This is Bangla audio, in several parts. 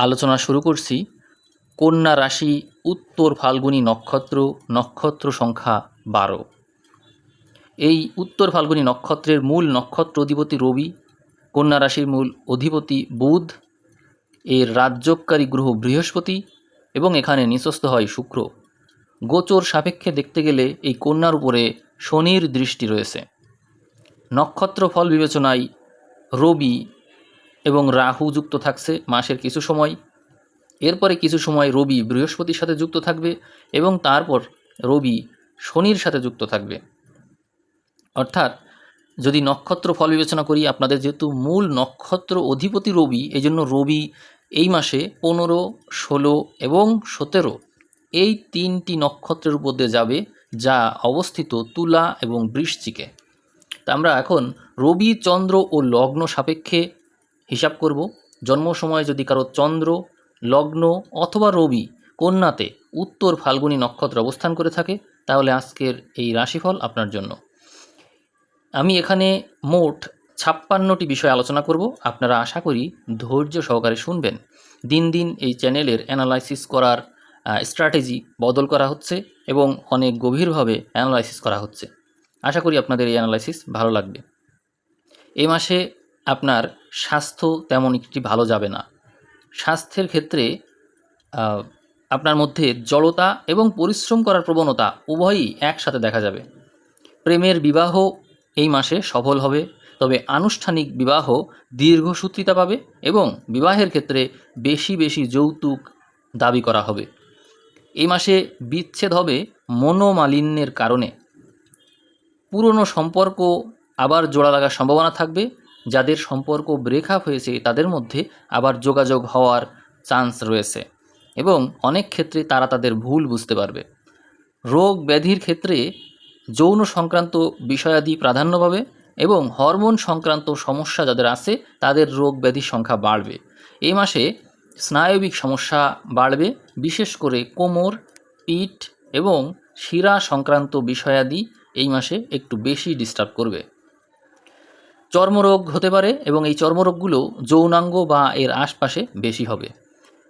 আলোচনা শুরু করছি। কন্যা রাশি, উত্তর ফাল্গুনী নক্ষত্র নক্ষত্র সংখ্যা বারো। এই উত্তর ফাল্গুনী নক্ষত্রের মূল নক্ষত্র অধিপতি রবি, কন্যা রাশির মূল অধিপতি বুধ, এর রাজ্যকারী গ্রহ বৃহস্পতি এবং এখানে নিঃস্ত হয় শুক্র। গোচর সাপেক্ষে দেখতে গেলে এই কন্যার উপরে শনির দৃষ্টি রয়েছে। নক্ষত্র ফল বিবেচনায় রবি এবং রাহু যুক্ত থাকছে মাসের কিছু সময়। এরপরে কিছু সময় রবি বৃহস্পতির সাথে যুক্ত থাকবে এবং তারপর রবি শনির সাথে যুক্ত থাকবে। অর্থাৎ যদি নক্ষত্র ফল বিবেচনা করি, আপনাদের যেহেতু মূল নক্ষত্র অধিপতি রবি এই জন্য রবি এই মাসে পনেরো, ষোলো এবং সতেরো এই তিনটি নক্ষত্রের উপর দিয়ে যাবে, যা অবস্থিত তুলা এবং বৃশ্চিকে। তা আমরা এখন রবি, চন্দ্র ও লগ্ন সাপেক্ষে হিসাব করব। জন্ম সময় যদি কারও চন্দ্র, লগ্ন অথবা রবি কন্যাতে উত্তর ফাল্গুনী নক্ষত্র অবস্থান করে থাকে, তাহলে আজকের এই রাশিফল আপনার জন্য। আমি এখানে মোট ছাপ্পান্নটি বিষয় আলোচনা করব। আপনারা আশা করি ধৈর্য সহকারে শুনবেন। দিন দিন এই চ্যানেলের অ্যানালাইসিস করার স্ট্র্যাটেজি বদল করা হচ্ছে এবং অনেক গভীরভাবে অ্যানালাইসিস করা হচ্ছে। আশা করি আপনাদের এই অ্যানালাইসিস ভালো লাগবে। এই মাসে আপনার স্বাস্থ্য তেমন একটি ভালো যাবে না। স্বাস্থ্যের ক্ষেত্রে আপনার মধ্যে জড়তা এবং পরিশ্রম করার প্রবণতা উভয়ই একসাথে দেখা যাবে। প্রেমের বিবাহ এই মাসে সফল হবে, তবে আনুষ্ঠানিক বিবাহ দীর্ঘসূত্রিতা পাবে এবং বিবাহের ক্ষেত্রে বেশি বেশি যৌতুক দাবি করা হবে। এই মাসে বিচ্ছেদ হবে মনোমালিন্যের কারণে। পুরনো সম্পর্ক আবার জোড়া লাগার সম্ভাবনা থাকবে যাদের সম্পর্ক ব্রেকআপ হয়েছে তাদের মধ্যে আবার যোগাযোগ হওয়ার চান্স রয়েছে এবং অনেক ক্ষেত্রে তারা তাদের ভুল বুঝতে পারবে। রোগ ব্যাধির ক্ষেত্রে যৌন সংক্রান্ত বিষয়াদি প্রাধান্য পাবে এবং হরমোন সংক্রান্ত সমস্যা যাদের আছে তাদের রোগ ব্যাধির সংখ্যা বাড়বে। এই মাসে স্নায়বিক সমস্যা বাড়বে, বিশেষ করে কোমর, পিঠ এবং শিরা সংক্রান্ত বিষয়াদি এই মাসে একটু বেশি ডিস্টার্ব করবে। চর্মরোগ হতে পারে এবং এই চর্মরোগগুলো যৌনাঙ্গ বা এর আশপাশে বেশি হবে।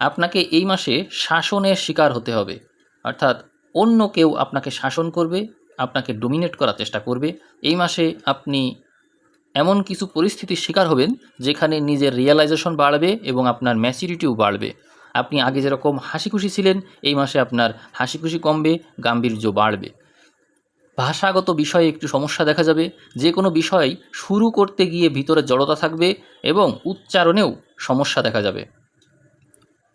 আপনাকে এই মাসে শাসনের শিকার হতে হবে। অর্থাৎ অন্য কেউ আপনাকে শাসন করবে, আপনাকে ডোমিনেট করার চেষ্টা করবে। এই মাসে আপনি এমন কিছু পরিস্থিতির শিকার হবেন, যেখানে নিজের রিয়েলাইজেশন বাড়বে এবং আপনার ম্যাচুরিটিও বাড়বে। আপনি আগে যেরকম হাসি খুশি ছিলেন, এই মাসে আপনার হাসি খুশি কমবে, গাম্ভীর্য বাড়বে। ভাষাগত বিষয়ে একটু সমস্যা দেখা যাবে, যে কোনো বিষয় শুরু করতে গিয়ে ভিতরে জড়তা থাকবে এবং উচ্চারণেও সমস্যা দেখা যাবে।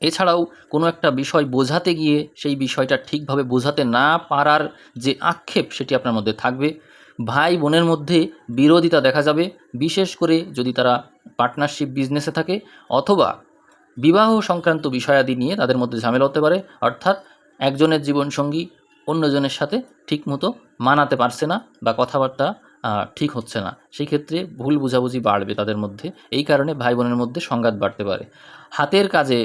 এছাড়াও কোনো একটা বিষয় বোঝাতে গিয়ে সেই বিষয়টা ঠিকভাবে বোঝাতে না পারার যে আক্ষেপ সেটি আপনার মধ্যে থাকবে। ভাই বোনের মধ্যে বিরোধিতা দেখা যাবে, বিশেষ করে যদি তারা পার্টনারশিপ বিজনেসে থাকে অথবা বিবাহ সংক্রান্ত বিষয়াদি নিয়ে তাদের মধ্যে ঝামেলা হতে পারে। অর্থাৎ একজনের জীবনসঙ্গী অন্যজনের সাথে ঠিকমতো মানাতে পারছে না বা কথাবার্তা ঠিক হচ্ছে না। সেই ক্ষেত্রে ভুল বোঝাবুঝি বাড়বে তাদের মধ্যে। এই কারণে ভাই বোনের মধ্যে সংঘাত বাড়তে পারে। হাতের কাজে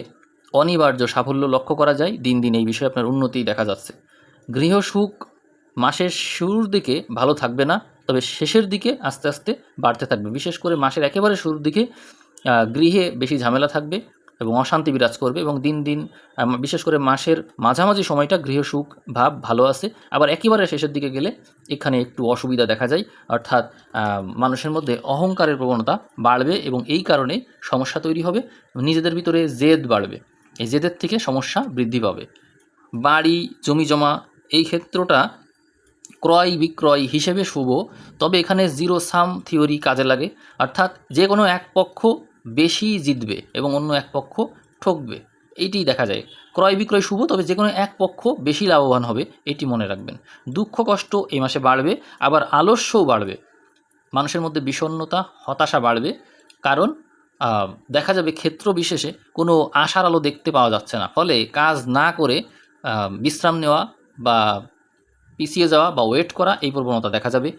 অনিবার্য সাফল্য লক্ষ্য করা যায়। দিন দিন এই বিষয়ে আপনার উন্নতি দেখা যাচ্ছে। গৃহসুখ মাসের শুরুর দিকে ভালো থাকবে না, তবে শেষের দিকে আস্তে আস্তে বাড়তে থাকবে। বিশেষ করে মাসের একেবারে শুরুর দিকে গৃহে বেশি ঝামেলা থাকবে। এবং অশান্তি বিরাজ করবে এবং দিন দিন বিশেষ করে মাসের মাঝামাঝি সময়টা গৃহসুখ ভাব ভালো আছে। আবার একেবারে শেষের দিকে গেলে এখানে একটু অসুবিধা দেখা যায়। অর্থাৎ মানুষের মধ্যে অহংকারের প্রবণতা বাড়বে এবং এই কারণে সমস্যা তৈরি হবে। নিজেদের ভিতরে জেদ বাড়বে। এই জেদের থেকে সমস্যা বৃদ্ধি পাবে। বাড়ি, জমি জমা, এই ক্ষেত্রটা ক্রয় বিক্রয় হিসেবে শুভ। তবে এখানে জিরো সাম থিওরি কাজে লাগে। অর্থাৎ যে কোনো এক পক্ষ বেশি জিতবে এবং অন্য এক পক্ষ ঠকবে। এইটি দেখা যায়। ক্রয় বিক্রয় শুভ, তবে যে কোনো এক পক্ষ বেশি লাভবান হবে, এটি মনে রাখবেন। দুঃখ কষ্ট এই মাসে বাড়বে, আবার আলস্যও বাড়বে। মানুষের মধ্যে বিষণ্ণতা, হতাশা বাড়বে, কারণ দেখা যাবে ক্ষেত্র বিশেষে কোনো আশার আলো দেখতে পাওয়া যাচ্ছে না। ফলে কাজ না করে বিশ্রাম নেওয়া বা পিছিয়ে যাওয়া বা ওয়েট করা, এই প্রবণতা দেখা যাবে।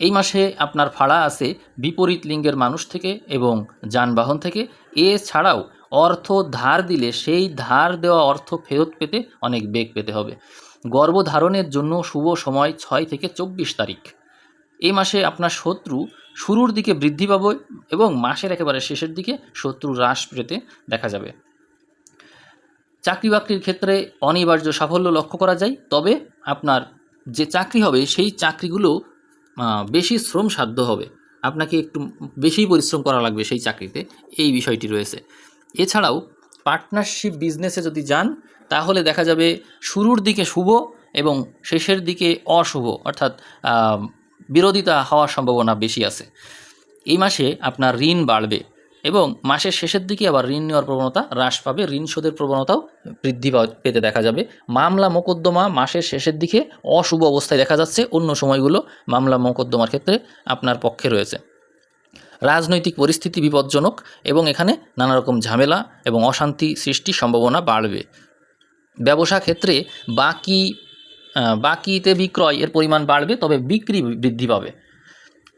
এই মাসে আপনার ভাড়া আছে বিপরীত লিঙ্গের মানুষ থেকে এবং যানবাহন থেকে। এছাড়াও অর্থ ধার দিলে সেই ধার দেওয়া অর্থ ফেরত পেতে অনেক বেগ পেতে হবে। গর্ভধারণের জন্য শুভ সময় ছয় থেকে চব্বিশ তারিখ। এই মাসে আপনার শত্রু শুরুর দিকে বৃদ্ধি পাবে এবং মাসের একেবারে শেষের দিকে শত্রু হ্রাস পেতে দেখা যাবে। চাকরি বাকরির ক্ষেত্রে অনিবার্য সাফল্য লক্ষ্য করা যায়, তবে আপনার যে চাকরি হবে সেই চাকরিগুলো আহ, শ্রম সাধ্য হবে। আপনাকে একটু বেশি পরিশ্রম করা লাগবে সেই চাকরিতে। এই বিষয়টি রয়েছে। এছাড়াও পার্টনারশিপ বিজনেসে যদি যান তাহলে দেখা যাবে শুরুর দিকে শুভ এবং শেষের দিকে অশুভ। অর্থাৎ বিরোধিতা হওয়ার সম্ভাবনা বেশি আছে। এই মাসে আপনার ঋণ বাড়বে। এবং মাসের শেষের দিকে আবার ঋণ নেওয়ার প্রবণতা হ্রাস পাবে। ঋণ শোধের প্রবণতাও বৃদ্ধি পেতে দেখা যাবে। মামলা মোকদ্দমা মাসের শেষের দিকে অশুভ অবস্থায় দেখা যাচ্ছে। অন্য সময়গুলো মামলা মোকদ্দমার ক্ষেত্রে আপনার পক্ষে রয়েছে। রাজনৈতিক পরিস্থিতি বিপজ্জনক এবং এখানে নানা রকম ঝামেলা এবং অশান্তি সৃষ্টির সম্ভাবনা বাড়বে। ব্যবসা ক্ষেত্রে বাকি বাকিতে বিক্রয় এর পরিমাণ বাড়বে, তবে বিক্রি বৃদ্ধি পাবে।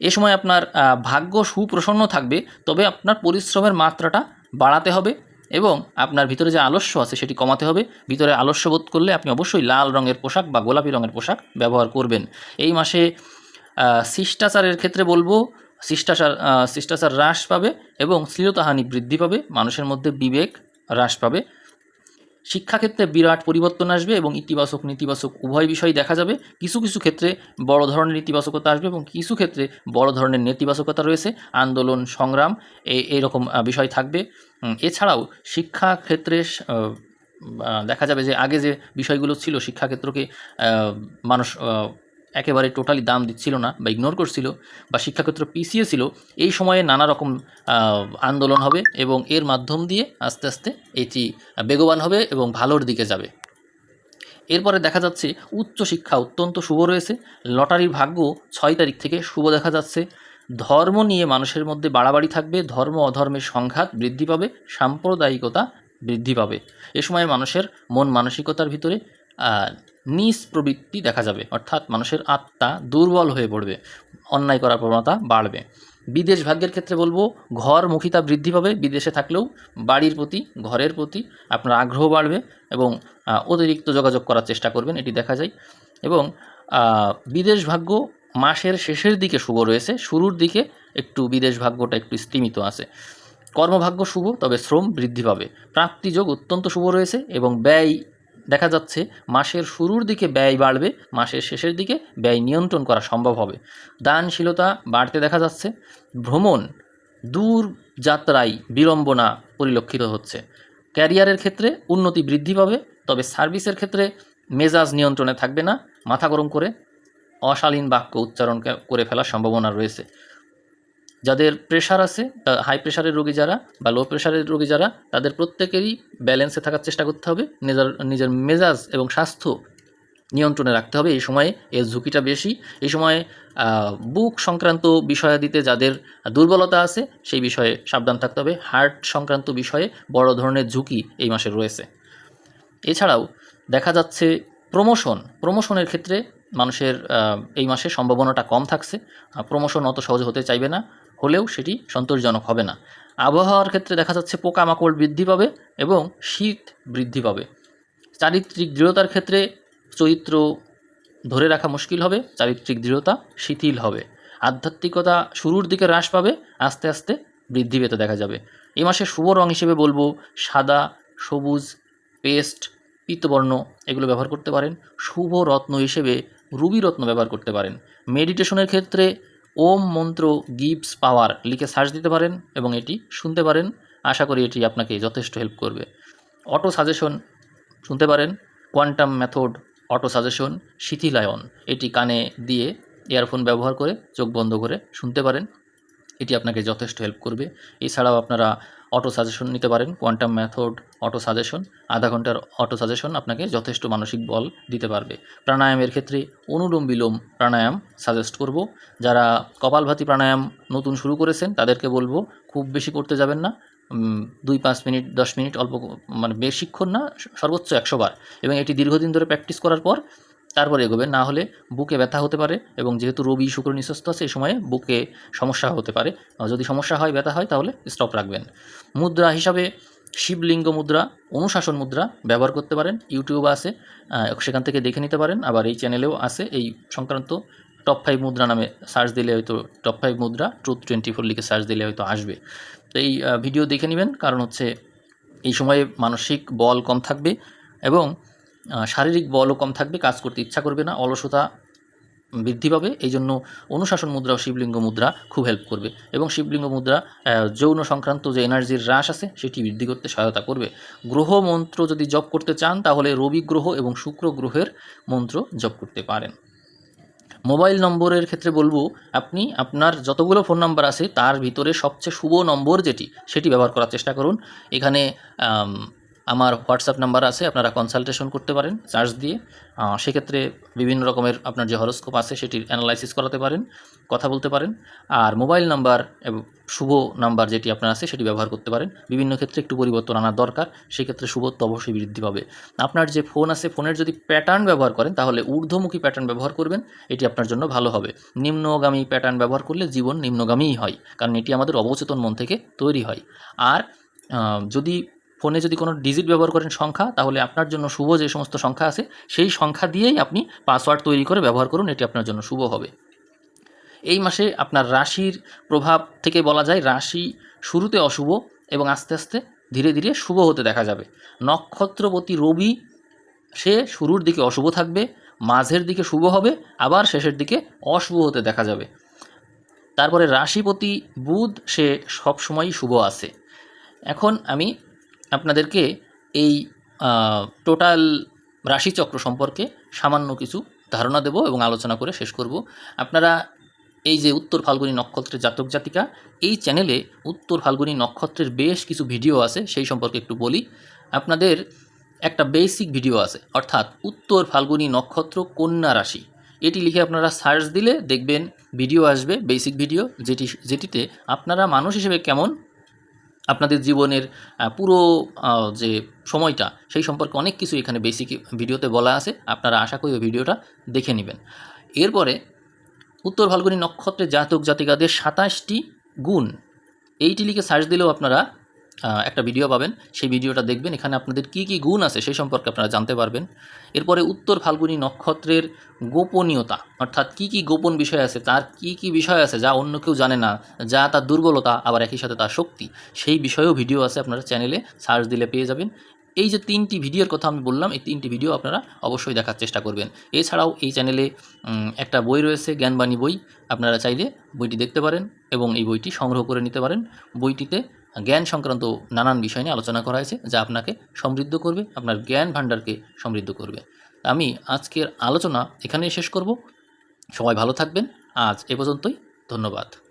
এ সময় আপনার ভাগ্য সুপ্রসন্ন থাকবে, তবে আপনার পরিশ্রমের মাত্রাটা বাড়াতে হবে এবং আপনার ভিতরে যে আলস্য আছে সেটি কমাতে হবে। ভিতরে আলস্য বোধ করলে আপনি অবশ্যই লাল রঙের পোশাক বা গোলাপি রঙের পোশাক ব্যবহার করবেন। এই মাসে শিষ্টাচারের ক্ষেত্রে বলব, শিষ্টাচার শিষ্টাচার হ্রাস পাবে এবং শ্লীলতাহানি বৃদ্ধি পাবে, মানুষের মধ্যে বিবেক হ্রাস পাবে। শিক্ষাক্ষেত্রে বিরাট পরিবর্তন আসবে এবং ইতিবাচক, নেতিবাচক উভয় বিষয় দেখা যাবে। কিছু কিছু ক্ষেত্রে বড় ধরনের ইতিবাচকতা আসবে এবং কিছু ক্ষেত্রে বড় ধরনের নেতিবাচকতা রয়েছে। আন্দোলন, সংগ্রাম এই এইরকম বিষয় থাকবে। এছাড়াও শিক্ষাক্ষেত্রে দেখা যাবে যে আগে যে বিষয়গুলো ছিল, শিক্ষাক্ষেত্রকে মানুষ একেবারে টোটালি দাম দিচ্ছিল না বা ইগনোর করছিল বা শিক্ষাক্ষেত্র পিছিয়ে ছিল, এই সময়ে নানা রকম আন্দোলন হবে এবং এর মাধ্যম দিয়ে আস্তে আস্তে এটি বেগবান হবে এবং ভালোর দিকে যাবে। এরপরে দেখা যাচ্ছে উচ্চশিক্ষা অত্যন্ত শুভ রয়েছে। লটারির ভাগ্য ছয় তারিখ থেকে শুভ দেখা যাচ্ছে। ধর্ম নিয়ে মানুষের মধ্যে বাড়াবাড়ি থাকবে, ধর্ম অধর্মের সংঘাত বৃদ্ধি পাবে, সাম্প্রদায়িকতা বৃদ্ধি পাবে। এ সময় মানুষের মন মানসিকতার ভিতরে নিজ প্রবৃত্তি দেখা যাবে। অর্থাৎ মানুষের আত্মা দুর্বল হয়ে পড়বে, অন্যায় করার প্রবণতা বাড়বে। বিদেশ ভাগ্যের ক্ষেত্রে বলব ঘরমুখিতা বৃদ্ধি পাবে। বিদেশে থাকলেও বাড়ির প্রতি, ঘরের প্রতি আপনার আগ্রহ বাড়বে এবং অতিরিক্ত যোগাযোগ করার চেষ্টা করবেন, এটি দেখা যায়। এবং বিদেশ ভাগ্য মাসের শেষের দিকে শুভ রয়েছে। শুরুর দিকে একটু বিদেশ ভাগ্যটা একটু স্তীমিত আছে। কর্মভাগ্য শুভ, তবে শ্রম বৃদ্ধি পাবে। প্রাপ্তিযোগ অত্যন্ত শুভ রয়েছে এবং ব্যয় দেখা যাচ্ছে মাসের শুরুর দিকে ব্যয় বাড়বে, মাসের শেষের দিকে ব্যয় নিয়ন্ত্রণ করা সম্ভব হবে। দানশীলতা বাড়তে দেখা যাচ্ছে। ভ্রমণ, দূর যাত্রায় বিড়ম্বনা পরিলক্ষিত হচ্ছে। ক্যারিয়ারের ক্ষেত্রে উন্নতি বৃদ্ধি পাবে, তবে সার্ভিসের ক্ষেত্রে মেজাজ নিয়ন্ত্রণে থাকবে না। মাথা গরম করে অশালীন বাক্য উচ্চারণ করে ফেলার সম্ভাবনা রয়েছে। যাদের প্রেশার আছে হাই প্রেশারের রোগী যারা বা লো প্রেশারের রোগী যারা, তাদের প্রত্যেকেরই ব্যালেন্সে থাকার চেষ্টা করতে হবে। নিজের নিজের মেজাজ এবং স্বাস্থ্য নিয়ন্ত্রণে রাখতে হবে। এই সময়ে এর ঝুঁকিটা বেশি। এই সময়ে বুক সংক্রান্ত বিষয়াদিতে যাদের দুর্বলতা আছে, সেই বিষয়ে সাবধান থাকতে হবে। হার্ট সংক্রান্ত বিষয়ে বড় ধরনের ঝুঁকি এই মাসে রয়েছে। এছাড়াও দেখা যাচ্ছে প্রমোশন প্রমোশনের ক্ষেত্রে মানুষের এই মাসে সম্ভাবনাটা কম থাকছে। প্রমোশন অত সহজে হতে চাইবে না। হলেও সেটি সন্তোষজনক হবে না। আবহাওয়ার ক্ষেত্রে দেখা যাচ্ছে পোকামাকড় বৃদ্ধি পাবে এবং শীত বৃদ্ধি পাবে। চারিত্রিক দৃঢ়তার ক্ষেত্রে চরিত্র ধরে রাখা মুশকিল হবে, চারিত্রিক দৃঢ়তা শিথিল হবে। আধ্যাত্মিকতা শুরুর দিকে হ্রাস পাবে, আস্তে আস্তে বৃদ্ধি পেতে দেখা যাবে। এই মাসে শুভ রং হিসেবে বলব, সাদা, সবুজ, পেস্ট, পিতবর্ণ এগুলো ব্যবহার করতে পারেন। শুভ রত্ন হিসেবে রুবি রত্ন ব্যবহার করতে পারেন। মেডিটেশনের ক্ষেত্রে ওম মন্ত্র গিভস পাওয়ার লিখে সার্চ দিতে পারেন এবং এটি শুনতে পারেন। আশা করি এটি আপনাকে যথেষ্ট হেল্প করবে। অটো সাজেশন শুনতে পারেন। কোয়ান্টাম মেথড অটো সাজেশন শিথিলায়ন। এটি কানে দিয়ে ইয়ারফোন ব্যবহার করে চোখ বন্ধ করে শুনতে পারেন। এটি আপনাকে যথেষ্ট হেল্প করবে। এছাড়াও আপনারা অটো সাজেশন নিতে পারেন কোয়ান্টাম মেথড অটো সাজেশন আধা ঘণ্টার অটো সাজেশন আপনাকে যথেষ্ট মানসিক বল দিতে পারবে। প্রাণায়ামের ক্ষেত্রে অনুলোম বিলোম প্রাণায়াম সাজেস্ট করব। যারা কপালভাতি প্রাণায়াম নতুন শুরু করেছেন, তাদেরকে বলব, খুব বেশি করতে যাবেন না। দুই, পাঁচ মিনিট, দশ মিনিট অল্প মানে বেশিক্ষণ না, সর্বোচ্চ একশো বার। এবং এটি দীর্ঘদিন ধরে প্র্যাকটিস করার পর তারপরে এগোবেন না হলে বুকে ব্যথা হতে পারে এবং যেহেতু রবি শুক্র নিঃস্বস্ত আছে এই সময়ে বুকে সমস্যা হতে পারে। যদি সমস্যা হয়, ব্যথা হয়, তাহলে স্টপ রাখবেন। মুদ্রা হিসাবে শিবলিঙ্গ মুদ্রা, অনুশাসন মুদ্রা ব্যবহার করতে পারেন। ইউটিউব আছে সেখান থেকে দেখে নিতে পারেন। আবার এই চ্যানেলেও আছে। এই সংক্রান্ত টপ ফাইভ মুদ্রা নামে সার্চ দিলে হয়তো টপ ফাইভ মুদ্রা ট্রুথ টোয়েন্টি ফোর লিখে সার্চ দিলে হয়তো আসবে। তো এই ভিডিও দেখে নেবেন। কারণ হচ্ছে এই সময়ে মানসিক বল কম থাকবে এবং শারীরিক বলও কম থাকবে, কাজ করতে ইচ্ছা করবে না, অলসতা বৃদ্ধি পাবে এই জন্য অনুশাসন মুদ্রা ও শিবলিঙ্গ মুদ্রা খুব হেল্প করবে এবং শিবলিঙ্গ মুদ্রা যৌন সংক্রান্ত যে এনার্জির হ্রাস আছে, সেটি বৃদ্ধি করতে সহায়তা করবে। গ্রহ মন্ত্র যদি জপ করতে চান, তাহলে রবি গ্রহ এবং শুক্র গ্রহের মন্ত্র জপ করতে পারেন। মোবাইল নম্বরের ক্ষেত্রে বলব, আপনি আপনার যতগুলো ফোন নাম্বার আছে, তার ভিতরে সবচেয়ে শুভ নম্বর যেটি, সেটি ব্যবহার করার চেষ্টা করুন। এখানে আমার হোয়াটসঅ্যাপ নাম্বার আছে, আপনারা কনসালটেশন করতে পারেন চার্জ দিয়ে। সেক্ষেত্রে বিভিন্ন রকমের আপনার যে হরস্কোপ আছে, সেটির অ্যানালাইসিস করাতে পারেন, কথা বলতে পারেন। আর মোবাইল নাম্বার শুভ নাম্বার যেটি আপনার আছে, সেটি ব্যবহার করতে পারেন। বিভিন্ন ক্ষেত্রে একটু পরিবর্তন আনার দরকার, সেক্ষেত্রে শুভত্ব অবশ্যই বৃদ্ধি পাবে। আপনার যে ফোন আছে ফোনের যদি প্যাটার্ন ব্যবহার করেন, তাহলে ঊর্ধ্বমুখী প্যাটার্ন ব্যবহার করবেন, এটি আপনার জন্য ভালো হবে। নিম্নগামী প্যাটার্ন ব্যবহার করলে জীবন নিম্নগামীই হয়, কারণ এটি আমাদের অবচেতন মন থেকে তৈরি হয়। আর যদি ফোনে যদি কোনো ডিজিট ব্যবহার করেন সংখ্যা, তাহলে আপনার জন্য শুভ যে সমস্ত সংখ্যা আছে, সেই সংখ্যা দিয়েই আপনি পাসওয়ার্ড তৈরি করে ব্যবহার করুন, এটি আপনার জন্য শুভ হবে। এই মাসে আপনার রাশির প্রভাব থেকে বলা যায়, রাশি শুরুতে অশুভ এবং আস্তে আস্তে ধীরে ধীরে শুভ হতে দেখা যাবে। নক্ষত্রপতি রবি, সে শুরুর দিকে অশুভ থাকবে, মাঝের দিকে শুভ হবে, আবার শেষের দিকে অশুভ হতে দেখা যাবে। তারপরে রাশিপতি বুধ, সে সবসময়ই শুভ আছে। এখন আমি আপনাদেরকে এই টোটাল রাশিচক্র সম্পর্কে সামান্য কিছু ধারণা দেব এবং আলোচনা করে শেষ করব। আপনারা এই যে উত্তর ফাল্গুনী নক্ষত্রের জাতক জাতিকা, এই চ্যানেলে উত্তর ফাল্গুনী নক্ষত্রের বেশ কিছু ভিডিও আছে, সেই সম্পর্কে একটু বলি। আপনাদের একটা বেসিক ভিডিও আছে, অর্থাৎ উত্তর ফাল্গুনী নক্ষত্র কন্যা রাশি। এটি লিখে আপনারা সার্চ দিলে দেখবেন, ভিডিও আসবে, বেসিক ভিডিও, যেটি, যেটিতে আপনারা মানুষ হিসেবে কেমন আপনাদের জীবনের পুরো যে সময়টা, সেই সম্পর্কে অনেক কিছু এখানে বেসিক ভিডিওতে বলা আছে। আপনারা আশা করি ওই ভিডিওটা দেখে নেবেন। এরপরে, উত্তর ফাল্গুনী নক্ষত্রের জাতক জাতিকাদের সাতাশটি গুণ। এইটি লিখে সার্চ দিলেও আপনারা একটা ভিডিও পাবেন। সেই ভিডিওটা দেখবেন। এখানে আপনাদের কি কি গুণ আছে সেই সম্পর্কে আপনারা জানতে পারবেন। এরপরে উত্তর ফাল্গুনী নক্ষত্রের গোপনীয়তা, অর্থাৎ কি কি গোপন বিষয় আছে, তার কি কি বিষয় আছে যা অন্য কেউ জানে না, যা তার দুর্বলতা, আবার একই সাথে তার শক্তি, সেই বিষয়েও ভিডিও আছে আপনারা চ্যানেলে সার্চ দিলে পেয়ে যাবেন। এই যে তিনটি ভিডিওর কথা আমি বললাম, এই তিনটি ভিডিও আপনারা অবশ্যই দেখার চেষ্টা করবেন। এছাড়াও এই চ্যানেলে একটা বই রয়েছে, জ্ঞানবাণী বই। আপনারা চাইলে বইটি দেখতে পারেন এবং এই বইটি সংগ্রহ করে নিতে পারেন। বইটিতে জ্ঞান সংক্রান্ত নানান বিষয় নিয়ে আলোচনা করা হয়েছে, যা আপনাকে সমৃদ্ধ করবে, আপনার জ্ঞান ভাণ্ডারকে সমৃদ্ধ করবে। আমি আজকের আলোচনা এখানেই শেষ করব। সবাই ভালো থাকবেন। আজ এ পর্যন্তই। ধন্যবাদ।